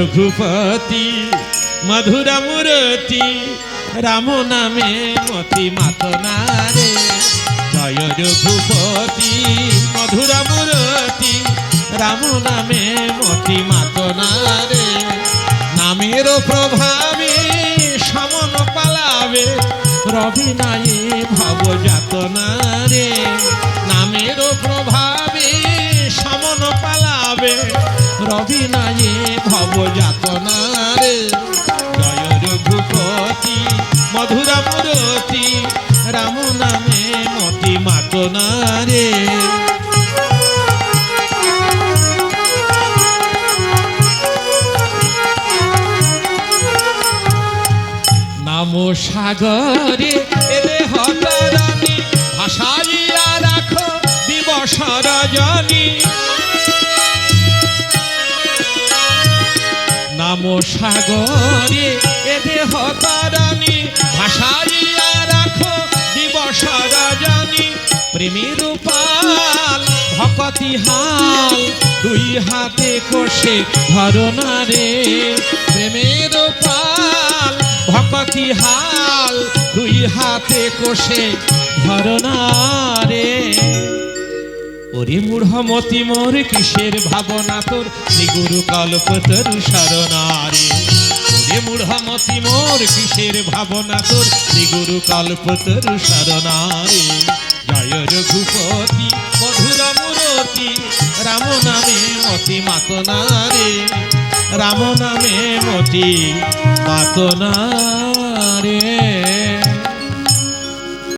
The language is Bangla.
রঘুপতি, মধুর মূরতি, রাম নামে মতি মাতনারে। জয় রঘুপতি, মধুর মূরতি, রাম নামে মতি মাতনারে। নামের প্রভাবে সমন পালাবে, রবি নাই ভব যাতনারে নামের রবি নাই ভব যাতনারে জয় রঘুপতি, মধুরা মূরতি, রাম নামে মতি মাতনারে। নাম সাগরে এলে হতরানি, ভাসাইয়া রাখো দিবস রজনী। নাম সাগরে এদে হতারানি ভাসাইয়া রাখো দিবস রজনী। প্রেমের পাল, ভকতি হাল, দুই হাতে কষে ধরনা রে। প্রেমের পাল, ভকতি হাল, দুই হাতে কষে ধরনা রে। ওরে মূঢ়মতি মোর, কিসের ভাবনা তোর? শ্রীগুরু কল্পতরু শরণারে। ওরে মূঢ়মতি মোর, কিসের ভাবনা তোর? শ্রীগুরু কল্পতরু শরণারে। জয় রঘুপতি, মধুর মূরতি, রাম নামে মতি মাতনারে। রাম নামে মতি মাতনা